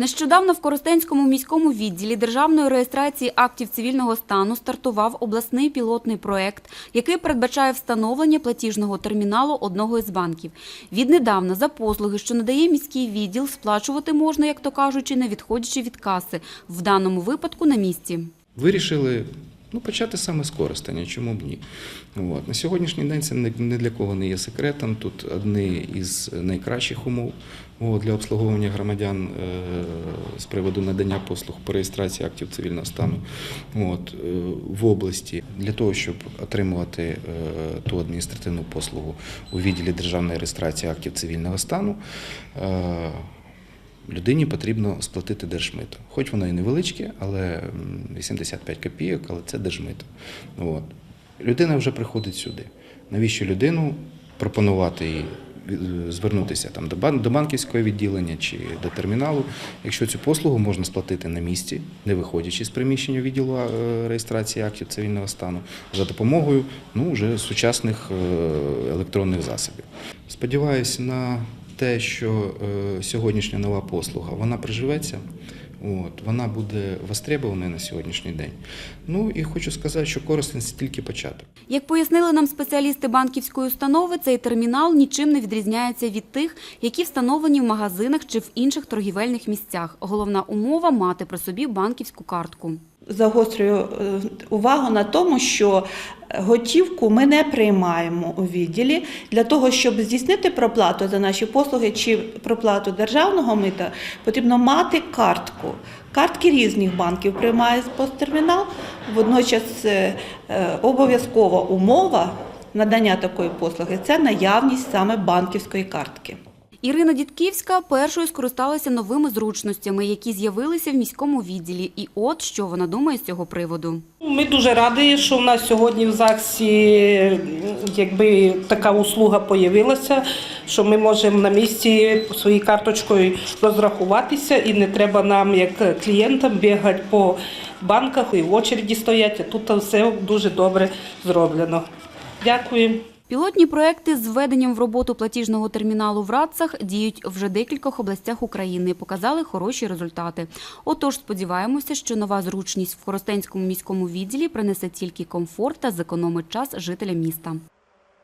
Нещодавно в Коростенському міському відділі державної реєстрації актів цивільного стану стартував обласний пілотний проект, який передбачає встановлення платіжного терміналу одного із банків. Віднедавна за послуги, що надає міський відділ, сплачувати можна, як то кажучи, не відходячи від каси, в даному випадку на місці. Вирішили ну, почати саме з користання, чому б ні. От. На сьогоднішній день це не для кого не є секретом. Тут одні із найкращих умов для обслуговування громадян е, з приводу надання послуг по реєстрації актів цивільного стану от, е, в області. Для того, щоб отримувати е, ту адміністративну послугу у відділі державної реєстрації актів цивільного стану. Людині потрібно сплатити держмито. Хоч воно і невеличке, але 85 копійок, але це держмито. От. Людина вже приходить сюди. Навіщо людину пропонувати їй е, звернутися там, до банківського відділення чи до терміналу, якщо цю послугу можна сплатити на місці, не виходячи з приміщення відділу е, реєстрації актів цивільного стану, за допомогою ну, вже сучасних е, електронних засобів. Сподіваюся на те, що е, сьогоднішня нова послуга вона приживеться. От, вона буде востребована на сьогоднішній день. Ну і хочу сказати, що Коростень – це тільки початок. Як пояснили нам спеціалісти банківської установи, цей термінал нічим не відрізняється від тих, які встановлені в магазинах чи в інших торгівельних місцях. Головна умова мати при собі банківську картку. Загострюю е, увагу на тому, що готівку ми не приймаємо у відділі для того, щоб здійснити проплату за наші послуги чи проплату державного мита, потрібно мати картку. Картки різних банків приймає посттермінал. Водночас е, е, обов'язкова умова надання такої послуги це наявність саме банківської картки. Ірина Дідківська першою скористалася новими зручностями, які з'явилися в міському відділі. І от що вона думає з цього приводу. Ми дуже раді, що в нас сьогодні в ЗАГСі якби така услуга з'явилася, що ми можемо на місці своєю карточкою розрахуватися, і не треба нам, як клієнтам, бігати по банках і в очереді стояти. Тут все дуже добре зроблено. Дякую. Пілотні проекти з введенням в роботу платіжного терміналу в Радцах діють вже декількох областях України показали хороші результати. Отож, сподіваємося, що нова зручність в Хоростенському міському відділі принесе тільки комфорт та зекономить час жителям міста.